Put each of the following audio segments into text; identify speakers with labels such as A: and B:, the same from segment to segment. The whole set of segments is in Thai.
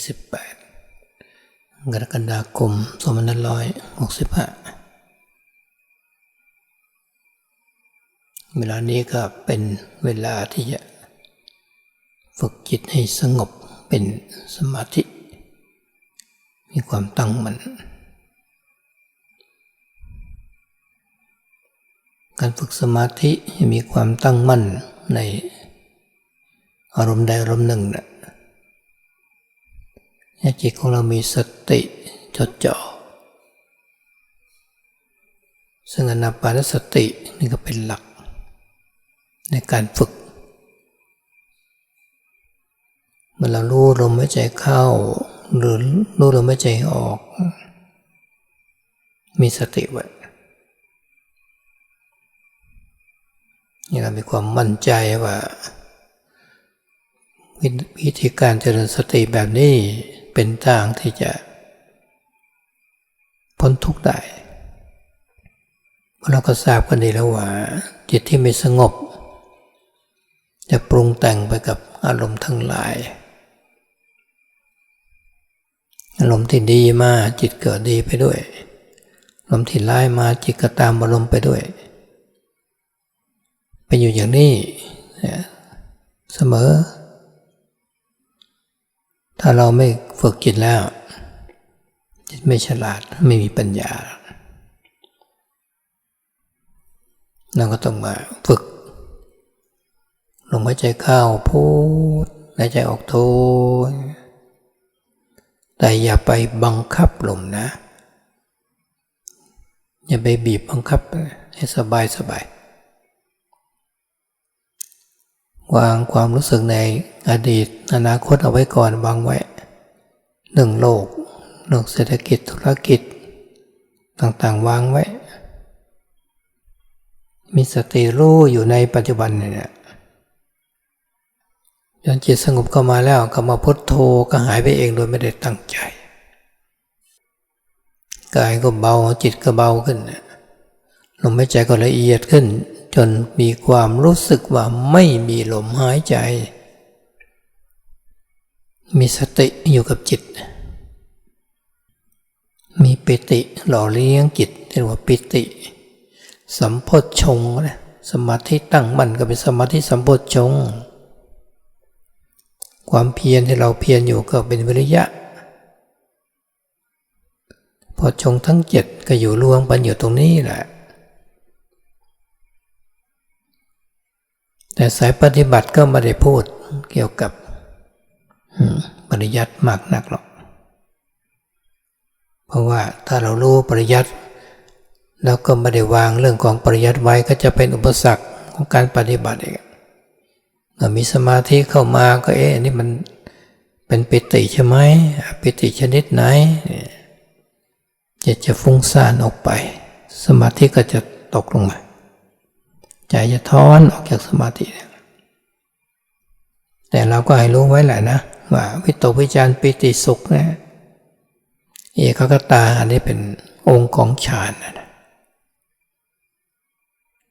A: 28 กรกฎาคม2565 เวลานี้ก็เป็นเวลาที่จะฝึกจิตให้สงบเป็นสมาธิ มีความตั้งมัน่นการฝึกสมาธิให้มีความตั้งมั่นในอารมณ์ใดอารมณ์หนึ่งนะ จิตของเรามีสติจดจ่อ ซึ่งอนาปานสตินี่ก็เป็นหลัก ในการฝึก เมื่อเรารู้ลมหายใจเข้า หรือรู้ลมหายใจออก มีสติไว้นี่เรามีความมั่นใจว่าวิธีการเจริญสติแบบนี้ เป็นทางที่จะพ้นทุกข์ได้เราะเราก็ทราบกันดีแล้วว่า จิตที่ไม่สงบ จะปรุงแต่งไปกับอารมณ์ทั้งหลาย อารมณ์ที่ดีมาจิตเกิดดีไปด้วย อารมณ์ที่ร้ายมาจิตก็ตามอารมณ์ไปด้วยเป็นอยู่อย่างนี้เสมอ ถ้าเราไม่ฝึกจิตแล้ว จิตไม่ฉลาดไม่มีปัญญาเราก็ต้องมาฝึกลมหายใจเข้าพูดหายใจออกโทแต่อย่าไปบังคับลมนะ อย่าไปบีบบังคับให้สบายสบาย วางความรู้สึกในอดีต อนาคตเอาไว้ก่อนวางไว้หนึ่งโลกโลกเศรษฐกิจธุรกิจ ต่างๆวางไว้ มีสติรู้อยู่ในปัจจุบันเนี่ยจนจิตสงบเข้ามาแล้วก็มาพุทโธก็หายไปเองโดยไม่ได้ตั้งใจ กายก็เบาจิตก็เบาขึ้นลมหายใจก็ละเอียดขึ้น จนมีความรู้สึกว่าไม่มีลมหายใจ มีสติอยู่กับจิต มีปิติหล่อเลี้ยงจิตเรียกว่าปิติ สัมโพชงนะสมาธิตั้งมั่นก็เป็นสมาธิสัมโพชงความเพียรที่เราเพียรอยู่ก็เป็นวิริยะพอชงทั้งเจ็ดก็อยู่รวมกันอยู่ตรงนี้แหละ แต่สายปฏิบัติก็ไม่ได้พูดเกี่ยวกับปริยัติมากนักหรอก เพราะว่าถ้าเรารู้ปริยัติแล้วก็ไม่ได้วางเรื่องของปริยัติไว้ก็จะเป็นอุปสรรคของการปฏิบัติเองมีสมาธิเข้ามาก็เอ๊ะนี่มันเป็นปิติใช่ไหมปิติชนิดไหนจะจะฟุ้งซ่านออกไป สมาธิก็จะตกลงมา ใจจะท้อนออกจากสมาธิ แต่เราก็ให้รู้ไว้แหละนะ ว่าวิตกวิจารปิติสุขนะเอกกตาอันนี้เป็นองค์ของฌานนะ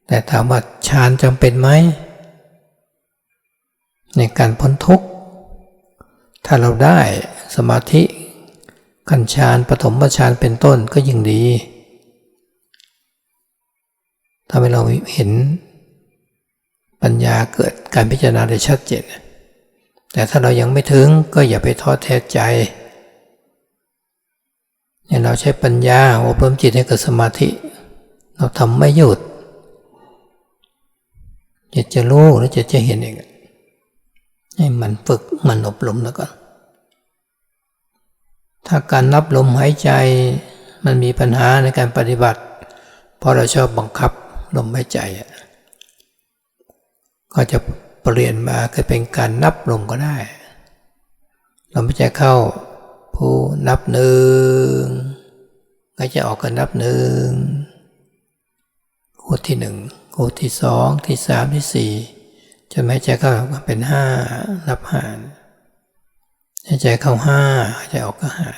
A: แต่ถามว่าฌานจำเป็นไหม ในการพ้นทุกข์ ถ้าเราได้สมาธิกัญชานปฐมฌานเป็นต้นก็ยิ่งดีทำให้เราเห็น ปัญญาเกิดการพิจารณาได้ชัดเจน แต่ถ้าเรายังไม่ถึงก็อย่าไปท้อแท้ใจเนี่ยเราใช้ปัญญาอบรมจิตให้เกิดสมาธิ เราทำไม่หยุดจะจะรู้หรือจะจะเห็นเองให้มันฝึกมันอบรมแล้วก่อนถ้าการนับลมหายใจมันมีปัญหาในการปฏิบัติ เพราะเราชอบบังคับลมหายใจ ก็จะเปลี่ยนมาคือเป็นการนับลมก็ได้ เราไม่จะเข้าผู้นับหนึ่งก็จะออกกันนับหนึ่งคู่ที่หนึ่งคู่ที่สองที่สามที่สี่จะไม่ใจเข้าเป็นห้านับห้าใจเข้าห้าใจออกก็ห้า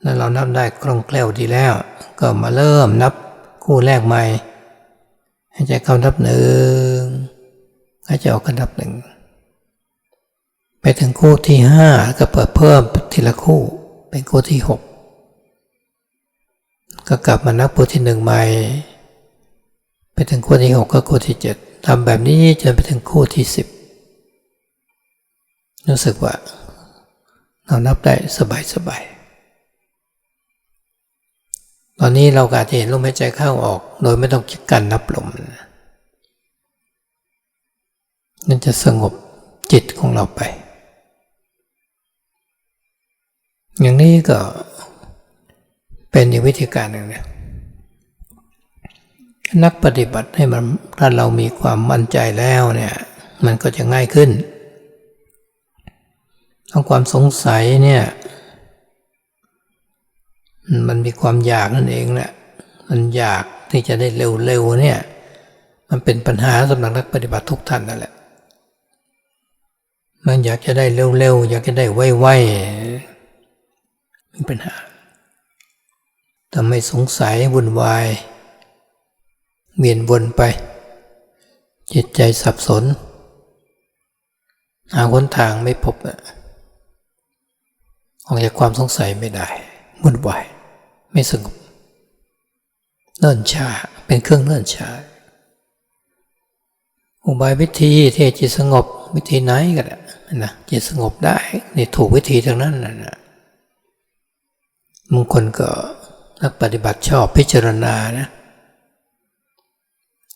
A: แล้วเรานับได้คล่องแคล่วดีแล้ว ก็มาเริ่มนับคู่แรกใหม่ หายใจเข้านับหนึ่งหายใจออกก็นับหนึ่งไปถึงคู่ที่ห้าก็เปิดเพิ่มทีละคู่เป็นคู่ที่หกก็กลับมานับคู่ที่หนึ่งใหม่ ไปถึงคู่ที่หกก็คู่ที่เจ็ดทำแบบนี้จนไปถึงคู่ที่สิบรู้สึกว่าเรานับได้สบายสบาย ตอนนี้เราอาจจะเห็นลมหายใจเข้าออก โดยไม่ต้องคิดการนับลมนั่นจะสงบจิตของเราไป อย่างนี้ก็เป็นอีกวิธีการหนึ่งนะนักปฏิบัติให้มันถ้าเรามีความมั่นใจแล้วเนี่ยมันก็จะง่ายขึ้นทั้งความสงสัยเนี่ย มันมีความอยากนั่นเองแหละมันอยากที่จะได้เร็วๆเนี่ย มันเป็นปัญหาสำหรับนักปฏิบัติทุกท่านนั่นแหละ มันอยากจะได้เร็วๆอยากจะได้ไวๆมีปัญหาทำให้สงสัยวุ่นวายเวียนวนไป จิตใจสับสน หาหนทางไม่พบอะออกจากความสงสัยไม่ได้ วุ่นวายไม่สงบเนิ่นช้าเป็นเครื่องเนิ่นช้าอุบายวิธีที่จิตสงบวิธีไหนก็ได้นะจิตสงบได้นี่ถูกวิธีทั้งนั้นนะบางคนก็นักปฏิบัติชอบพิจารณานะ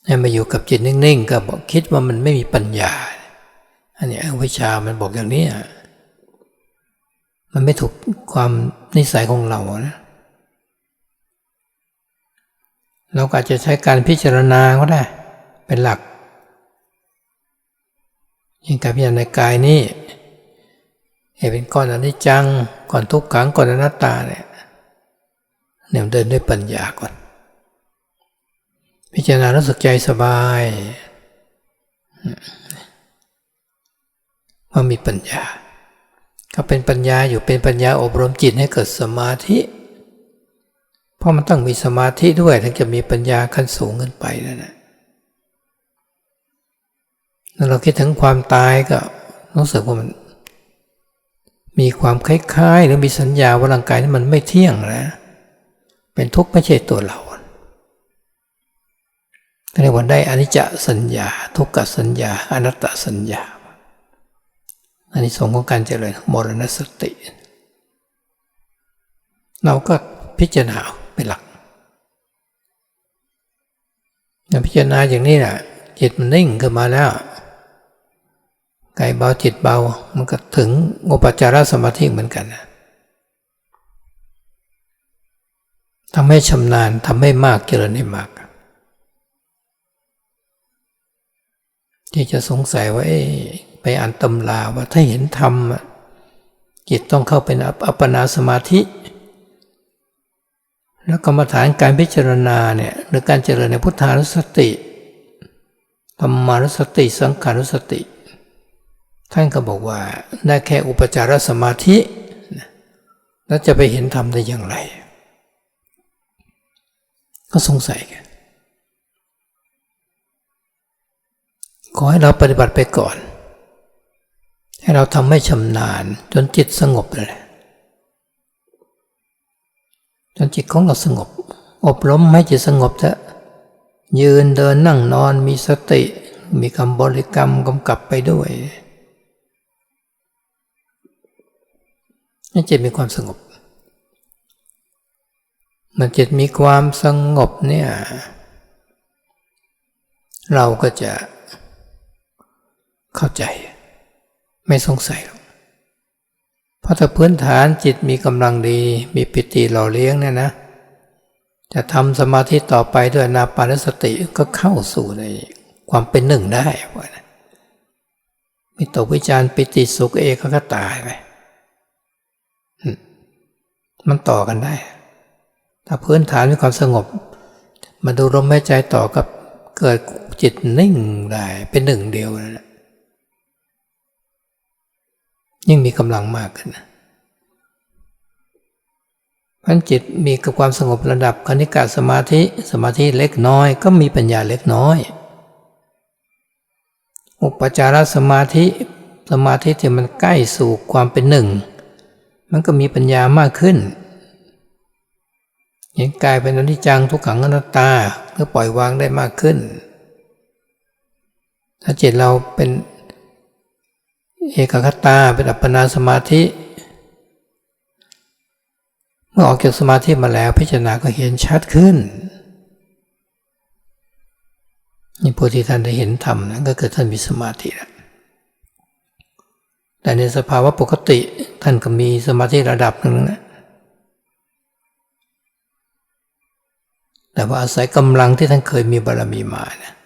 A: ให้มาอยู่กับจิตนิ่งๆ ก็บอกคิดว่ามันไม่มีปัญญา อันนี้วิชามันบอกอย่างนี้มันไม่ถูกความ นิสัยของเรานะเราก็อาจจะใช้การพิจารณาก็ได้ เป็นหลักอย่างการพิจารณากายนี้เห็นเป็นก้อนอนิจจังก่อนทุกขังก่อนอนัตตาเนี่ยเนี่ยเดินด้วยปัญญาก่อน พิจารณารู้สึกใจสบายว่ามีปัญญา ก็เป็นปัญญาอยู่เป็นปัญญาอบรมจิตให้เกิดสมาธิ เพราะมันต้องมีสมาธิด้วยถึงจะมีปัญญาขั้นสูงขึ้นไปนั่นแหละแล้วเราคิดถึงความตายก็รู้สึกว่ามัน มีความคล้ายๆ หรือมีสัญญาว่าร่างกายนั้นมันไม่เที่ยงแล้วเป็นทุกข์ไม่ใช่ตัวเราเรียกว่าได้อนิจจสัญญา ทุกขสัญญา อนัตตสัญญา อันนี้สงของการเจริญมรณสติ เราก็พิจารณาเป็นหลักอย่างพิจารณาอย่างนี้แหละจิตมันนิ่งขึ้นมาแล้วกายเบาจิตเบา มันก็ถึงอุปจารสมาธิเหมือนกันนะทำให้ชำนาญทำให้มากเจริญให้มาก ที่จะสงสัยว่า ไปอ่านตำราว่าถ้าเห็นธรรมจิตต้องเข้าเป็นอัปปนาสมาธิ แล้วกรรมฐานการพิจารณาเนี่ยหรือการเจริญในพุทธานุสติธรรมานุสติสังขานุสติ ท่านก็บอกว่าได้แค่อุปจารสมาธิแล้วจะไปเห็นธรรมได้อย่างไร ก็สงสัยกันขอให้เราปฏิบัติไปก่อน ให้เราทำให้ชำนาญจนจิตสงบเลยจนจิตของเราสงบ อบรมให้จิตสงบจะยืนเดินนั่งนอนมีสติ มีคำบริกรรมกำกับไปด้วยให้จิตมีความสงบมันจิตมีความสงบเนี่ย เราก็จะเข้าใจ ไม่สงสัยหรอกเพราะถ้าพื้นฐานจิตมีกำลังดี มีปิติหล่อเลี้ยงเนี่ยนะ จะทำสมาธิต่อไปด้วยนาปานสติก็เข้าสู่ในความเป็นหนึ่งได้ว่านะมีตกวิจารปิติสุขเอกก็ตายไปมันต่อกันได้ ถ้าพื้นฐานมีความสงบ มาดูลมหายใจต่อกับเกิดจิตนิ่งได้เป็นหนึ่งเดียวนะ ยิ่งมีกำลังมากขึ้นพันจิตมีกับความสงบระดับคณิกาสมาธิสมาธิเล็กน้อยก็มีปัญญาเล็กน้อย อุปจารสมาธิสมาธิที่มันใกล้สู่ความเป็นหนึ่ง มันก็มีปัญญามากขึ้นเห็นกายเป็นอนิจจังทุกขังอนัตตาก็ปล่อยวางได้มากขึ้น ถ้าจิตเราเป็น เอกคตาเป็นอัปปนาสมาธิ เมื่อออกจากสมาธิมาแล้วพิจารณาก็เห็นชัดขึ้นนี่ผู้ที่ท่านได้เห็นธรรมนั้นก็คือท่านมีสมาธิแล้วแต่ในสภาวะปกติท่านก็มีสมาธิระดับหนึ่งนะแต่ว่าอาศัยกำลังที่ท่านเคยมีบารมีมานะอย่า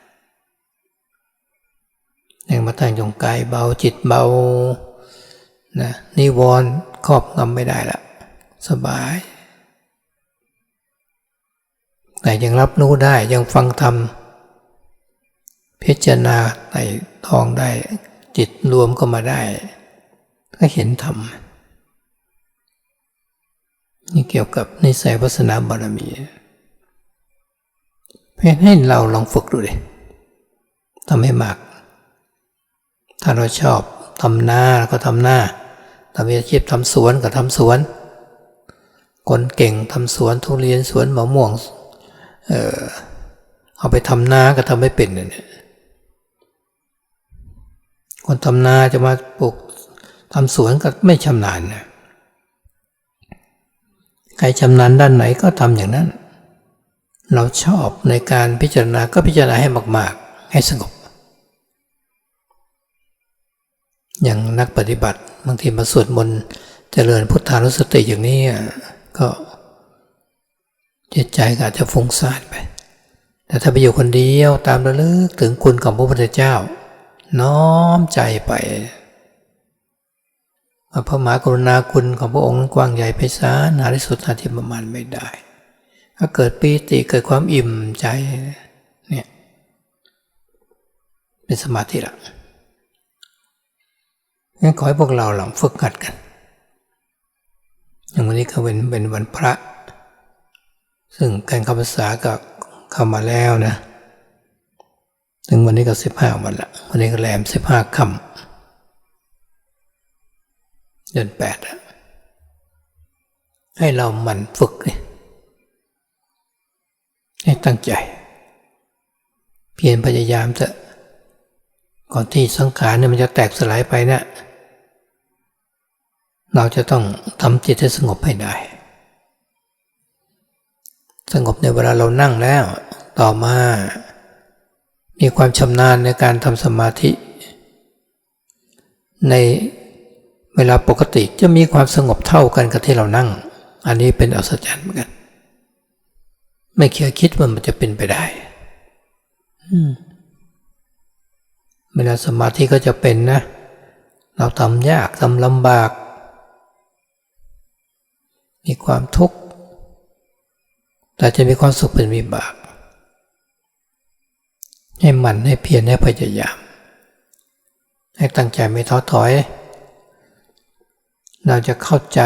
A: งมาตั้งจงกายเบาจิตเบานะนิวรณ์ครอบงำไม่ได้ละสบาย แต่ยังรับรู้ได้ยังฟังธรรมพิจารณาในทองได้ จิตรวมก็มาได้ ก็เห็นธรรมนี่เกี่ยวกับนิสัยวัสนาบารมีเพื่อให้เราลองฝึกดูดิทำให้มาก ถ้าเราชอบทำหน้าก็ทำหน้าทำอาชีพทำสวนก็ทำสวน คนเก่งทำสวนทุเรียนสวนมะม่วง เออเอาไปทำนาก็ทำไม่เป็นเนี่ยคนทำนาจะมาปลูกทำสวนก็ไม่ชำนาญนะใครชำนาญด้านไหนก็ทำอย่างนั้น เราชอบในการพิจารณาก็พิจารณาให้มาก ๆ ให้สงบ อย่างนักปฏิบัติบางทีมาสวดมนต์เจริญพุทธานุสติอย่างนี้ก็จิตใจก็อาจจะฟุ้งซ่านไป แต่ถ้าไปอยู่คนเดียวตามระลึกถึงคุณของพระพุทธเจ้า น้อมใจไปพระมหากรุณาคุณของพระองค์กว้างใหญ่ไพศาลหาที่สุดหาที่ประมาณไม่ได้ ถ้าเกิดปีติเกิดความอิ่มใจเนี่ยเป็นสมาธิละ งั้นขอให้พวกเราลองฝึกหัดกัน อย่างวันนี้ก็เป็นเป็นวันพระ ซึ่งการคำภาษาก็เข้ามาแล้วนะ ถึงวันนี้ก็สิบห้าวันละ วันนี้ก็แรมสิบห้าคำเดือนแปดอะให้เราหมั่นฝึกเลยให้ตั้งใจ เพียรพยายามจะก่อนที่สังขารเนี่ยมันจะแตกสลายไปเนะี่ย เราจะต้องทำจิตให้สงบให้ได้ สงบในเวลาเรานั่งแล้ว ต่อมา มีความชำนาญในการทำสมาธิ ในเวลาปกติจะมีความสงบเท่ากันกับที่เรานั่ง อันนี้เป็นอัศจรรย์เหมือนกัน ไม่เคยคิดว่ามันจะเป็นไปได้เวลาสมาธิก็จะเป็นนะ เราทำยากทำลำบาก มีความทุกข์ แต่จะมีความสุขเป็นวิบาก ให้หมั่นให้เพียรให้พยายาม ให้ตั้งใจไม่ท้อถอย เราจะเข้าใจ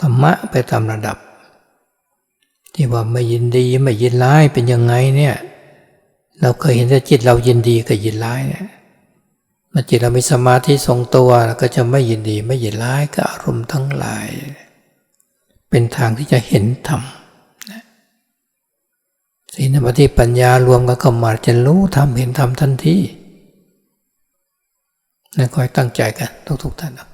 A: ธรรมะไปตามระดับ ที่ว่าไม่ยินดีไม่ยินร้ายเป็นยังไงเนี่ย เราเคยเห็นแต่จิตเรายินดีกับยินร้ายเนี่ย มื่อจิตเรามีสมาธิทรงตัวก็จะไม่ยินดีไม่ยินร้ายกับอารมณ์ทั้งหลาย เป็นทางที่จะเห็นธรรมสีนมาธิปัญญารวมกันเข้ามาจะรู้ธรรมเห็นธรรมทันทีนั่นคอยตั้งใจกันทุกๆท่านนะ